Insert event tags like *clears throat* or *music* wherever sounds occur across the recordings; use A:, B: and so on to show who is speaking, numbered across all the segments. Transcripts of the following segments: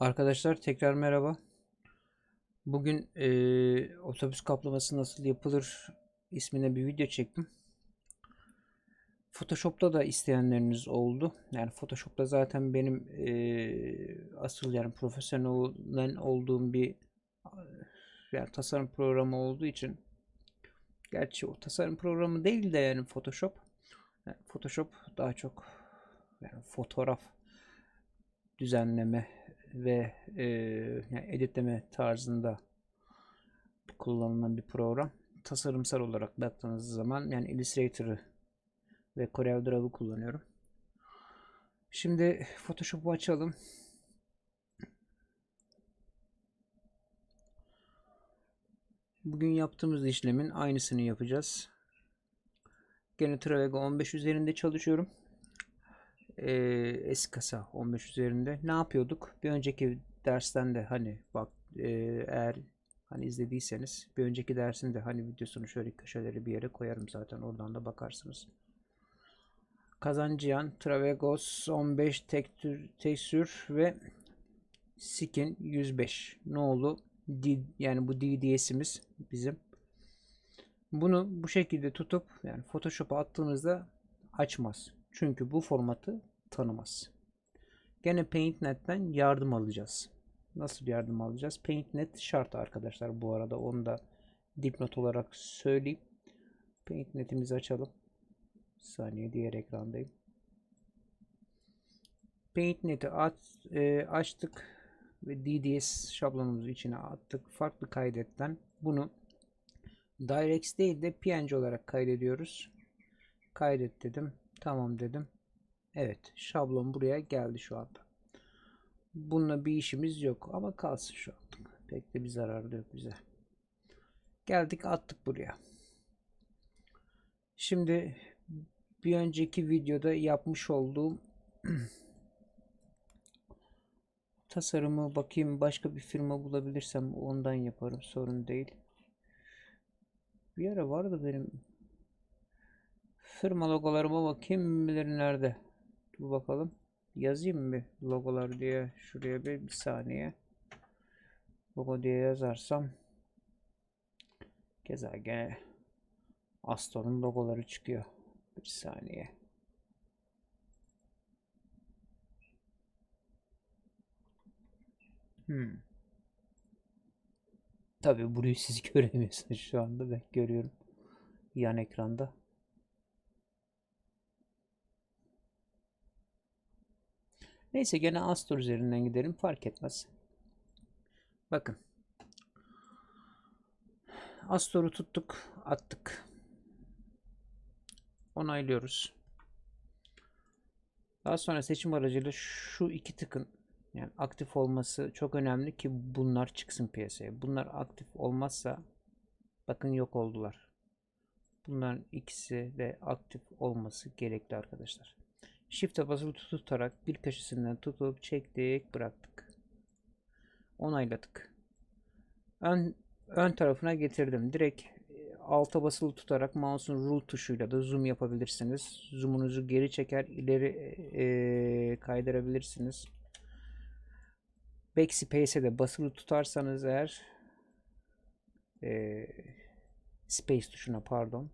A: Arkadaşlar tekrar merhaba. Bugün eee, otobüs kaplaması nasıl yapılır ismine bir video çektim. Photoshop'ta da isteyenleriniz oldu. Yani Photoshop'ta zaten benim eee, asıl yani profesyonel olduğum bir yani tasarım programı olduğu için gerçi o tasarım programı değil de yani Photoshop yani Photoshop daha çok yani fotoğraf düzenleme ve e, yani editleme tarzında kullanılan bir program. Tasarımsal olarak baktığınız zaman yani Illustrator'ı ve CorelDRAW'ı kullanıyorum. Şimdi Photoshop'u açalım. Bugün yaptığımız işlemin aynısını yapacağız. Gene Travago 15 üzerinde çalışıyorum e, eski kasa 15 üzerinde ne yapıyorduk? Bir önceki dersten de hani bak e, eğer hani izlediyseniz bir önceki dersin de hani videosunu şöyle köşeleri bir yere koyarım zaten oradan da bakarsınız. Kazancıyan, Travegos 15 tekstür, tekstür ve Skin 105 ne oldu? D, yani bu DDS'imiz bizim. Bunu bu şekilde tutup yani Photoshop'a attığınızda açmaz. Çünkü bu formatı tanımaz. Gene PaintNet'ten yardım alacağız. Nasıl yardım alacağız? PaintNet şart arkadaşlar bu arada. Onu da dipnot olarak söyleyeyim. PaintNet'imizi açalım. Bir saniye diğer ekrandayım. PaintNet'i aç, e, açtık ve DDS şablonumuzu içine attık. Farklı kaydetten bunu DirectX değil de PNG olarak kaydediyoruz. Kaydet dedim. Tamam dedim. Evet şablon buraya geldi şu anda. Bununla bir işimiz yok ama kalsın şu anda. Pek de bir zararı yok bize. Geldik attık buraya. Şimdi bir önceki videoda yapmış olduğum *clears throat* tasarımı bakayım başka bir firma bulabilirsem ondan yaparım sorun değil. Bir ara vardı benim firma logolarıma bakayım bilir nerede. Dur bakalım. Yazayım mı logolar diye şuraya bir, bir saniye. Logo diye yazarsam keza gene Aston'un logoları çıkıyor. Bir saniye. Hmm. Tabii burayı siz *laughs* göremiyorsunuz şu anda ben görüyorum yan ekranda. Neyse gene Astor üzerinden gidelim fark etmez. Bakın. Astor'u tuttuk, attık. Onaylıyoruz. Daha sonra seçim aracıyla şu iki tıkın yani aktif olması çok önemli ki bunlar çıksın piyasaya. Bunlar aktif olmazsa bakın yok oldular. Bunların ikisi de aktif olması gerekli arkadaşlar. Shift'e basılı tutarak bir köşesinden tutup çektik bıraktık. Onayladık. Ön, ön tarafına getirdim. Direkt e, alta basılı tutarak mouse'un rule tuşuyla da zoom yapabilirsiniz. Zoom'unuzu geri çeker ileri e, kaydırabilirsiniz. Backspace'e de basılı tutarsanız eğer e, space tuşuna pardon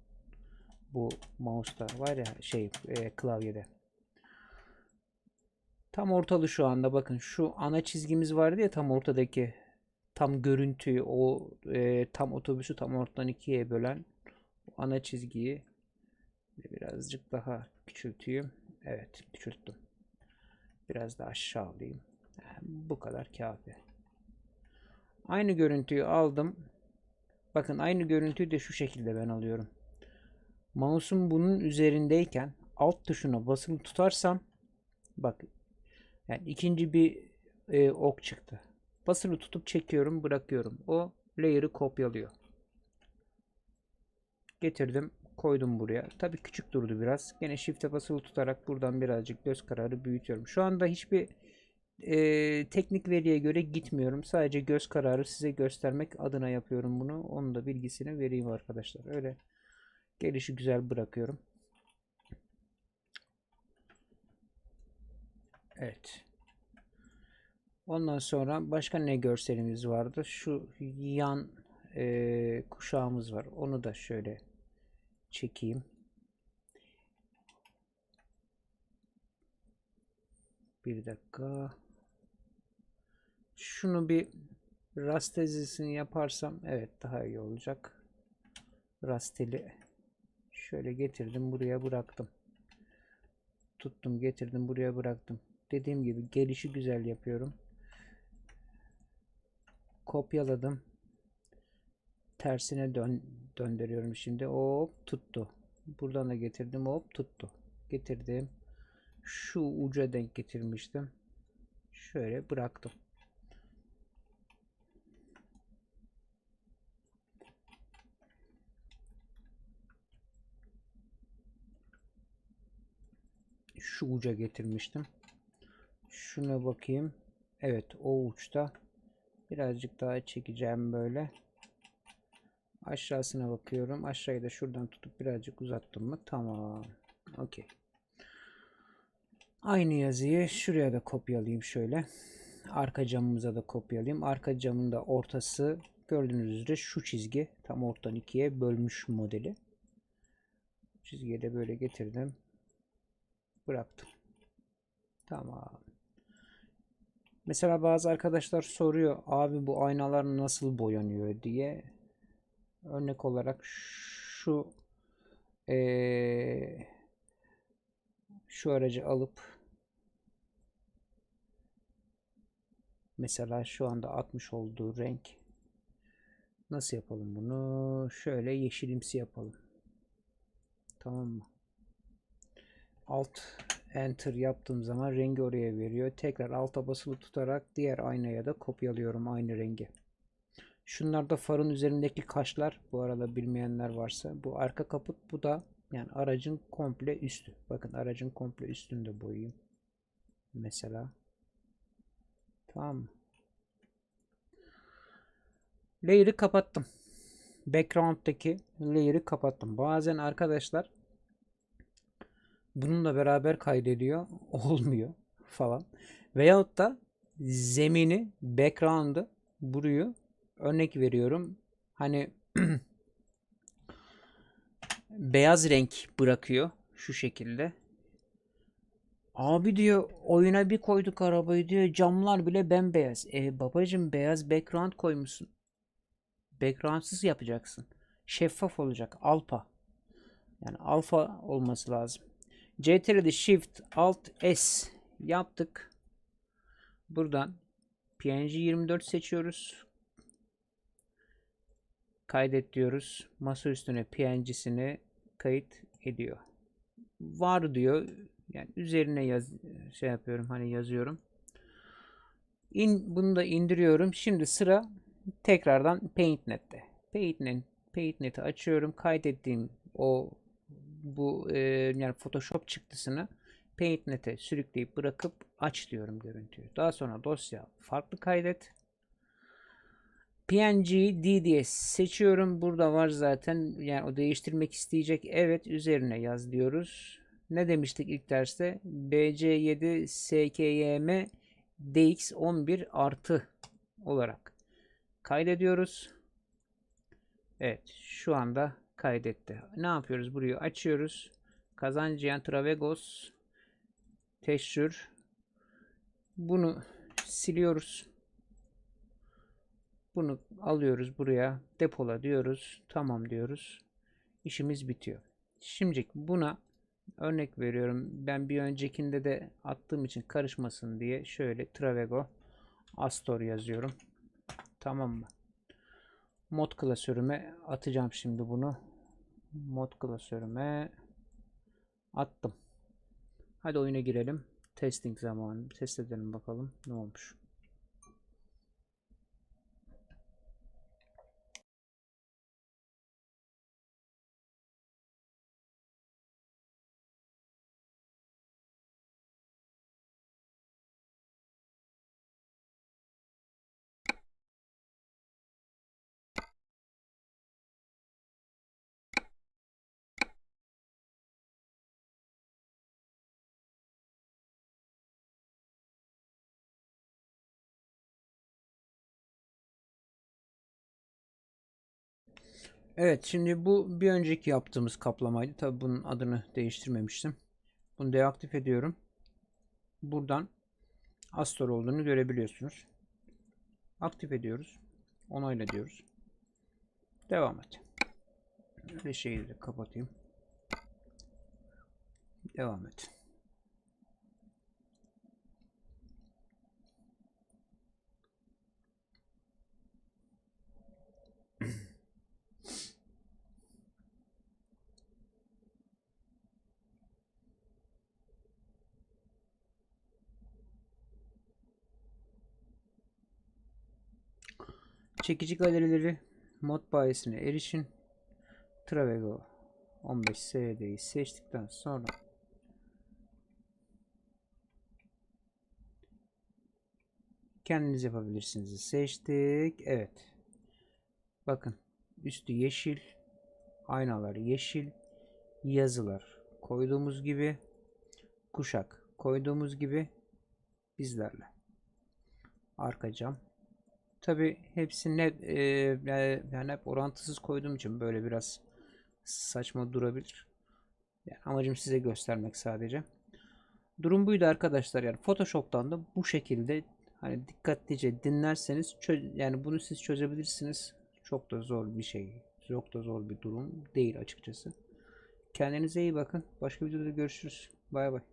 A: bu mouse'da var ya şey e, klavyede Tam ortalı şu anda bakın şu ana çizgimiz vardı ya tam ortadaki tam görüntüyü o e, tam otobüsü tam ortadan ikiye bölen ana çizgiyi birazcık daha küçülteyim. Evet küçülttüm. Biraz daha aşağı alayım. Bu kadar kafi. Aynı görüntüyü aldım. Bakın aynı görüntüyü de şu şekilde ben alıyorum. Mouse'um bunun üzerindeyken alt tuşuna basılı tutarsam bak yani ikinci bir e, ok çıktı. Basılı tutup çekiyorum bırakıyorum. O layer'ı kopyalıyor. Getirdim koydum buraya. Tabi küçük durdu biraz. Yine shift'e basılı tutarak buradan birazcık göz kararı büyütüyorum. Şu anda hiçbir e, teknik veriye göre gitmiyorum. Sadece göz kararı size göstermek adına yapıyorum bunu. Onun da bilgisini vereyim arkadaşlar. Öyle gelişi güzel bırakıyorum. Evet. Ondan sonra başka ne görselimiz vardı? Şu yan e, kuşağımız var. Onu da şöyle çekeyim. Bir dakika. Şunu bir rastezisini yaparsam evet daha iyi olacak. Rasteli şöyle getirdim buraya bıraktım. Tuttum getirdim buraya bıraktım. Dediğim gibi gelişi güzel yapıyorum. Kopyaladım. Tersine dön döndürüyorum şimdi. Hop tuttu. Buradan da getirdim. Hop tuttu. Getirdim. Şu uca denk getirmiştim. Şöyle bıraktım. Şu uca getirmiştim. Şuna bakayım. Evet o uçta. Birazcık daha çekeceğim böyle. Aşağısına bakıyorum. Aşağıyı da şuradan tutup birazcık uzattım mı? Tamam. Okey. Aynı yazıyı şuraya da kopyalayayım şöyle. Arka camımıza da kopyalayayım. Arka camın da ortası gördüğünüz üzere şu çizgi. Tam ortadan ikiye bölmüş modeli. Çizgiyi de böyle getirdim. Bıraktım. Tamam. Mesela bazı arkadaşlar soruyor abi bu aynalar nasıl boyanıyor diye. Örnek olarak şu ee, şu aracı alıp mesela şu anda atmış olduğu renk nasıl yapalım bunu? Şöyle yeşilimsi yapalım. Tamam mı? Alt Enter yaptığım zaman rengi oraya veriyor. Tekrar alta basılı tutarak diğer aynaya da kopyalıyorum aynı rengi. Şunlar da farın üzerindeki kaşlar. Bu arada bilmeyenler varsa. Bu arka kaput. Bu da yani aracın komple üstü. Bakın aracın komple üstünü de boyayayım. Mesela. Tamam mı? Layer'ı kapattım. Background'daki layer'ı kapattım. Bazen arkadaşlar bununla beraber kaydediyor. *laughs* Olmuyor falan. Veyahut da zemini, background'ı burayı örnek veriyorum. Hani *clears throat* beyaz renk bırakıyor şu şekilde. Abi diyor oyuna bir koyduk arabayı diyor camlar bile bembeyaz. E babacım beyaz background koymuşsun. Backgroundsız yapacaksın. Şeffaf olacak. Alfa. Yani alfa olması lazım. CTRL'de Shift Alt S yaptık. Buradan PNG 24 seçiyoruz. Kaydet diyoruz. Masa üstüne PNG'sini kayıt ediyor. Var diyor. Yani üzerine yaz şey yapıyorum hani yazıyorum. İn, bunu da indiriyorum. Şimdi sıra tekrardan PaintNet'te. PaintNet, PaintNet'i açıyorum. Kaydettiğim o bu e, yani Photoshop çıktısını PaintNet'e sürükleyip bırakıp aç diyorum görüntüyü. Daha sonra dosya farklı kaydet. PNG DDS seçiyorum. Burada var zaten. Yani o değiştirmek isteyecek. Evet üzerine yaz diyoruz. Ne demiştik ilk derste? BC7 SKYM DX11 artı olarak kaydediyoruz. Evet şu anda kaydetti. Ne yapıyoruz? Burayı açıyoruz. Kazancıyan Travegos Texture bunu siliyoruz. Bunu alıyoruz buraya. Depola diyoruz. Tamam diyoruz. İşimiz bitiyor. Şimdi buna örnek veriyorum. Ben bir öncekinde de attığım için karışmasın diye şöyle Travego Astor yazıyorum. Tamam mı? Mod klasörüme atacağım şimdi bunu. Mod klasörüme attım. Hadi oyuna girelim. Testing zamanı. Test edelim bakalım ne olmuş. Evet şimdi bu bir önceki yaptığımız kaplamaydı. Tabi bunun adını değiştirmemiştim. Bunu deaktif ediyorum. Buradan Astor olduğunu görebiliyorsunuz. Aktif ediyoruz. Onayla diyoruz. Devam et. Şeyi de kapatayım. Devam et. Çekici galerileri mod bayisine erişin. Travego 15 SD'yi seçtikten sonra kendiniz yapabilirsiniz. Seçtik. Evet. Bakın üstü yeşil. Aynalar yeşil. Yazılar koyduğumuz gibi. Kuşak koyduğumuz gibi bizlerle. Arka cam Tabi hepsini hep, e, yani, yani hep orantısız koyduğum için böyle biraz saçma durabilir. Yani amacım size göstermek sadece. Durum buydu arkadaşlar. Yani Photoshop'tan da bu şekilde hani dikkatlice dinlerseniz yani bunu siz çözebilirsiniz. Çok da zor bir şey. Çok da zor bir durum değil açıkçası. Kendinize iyi bakın. Başka videoda görüşürüz. Bay bay.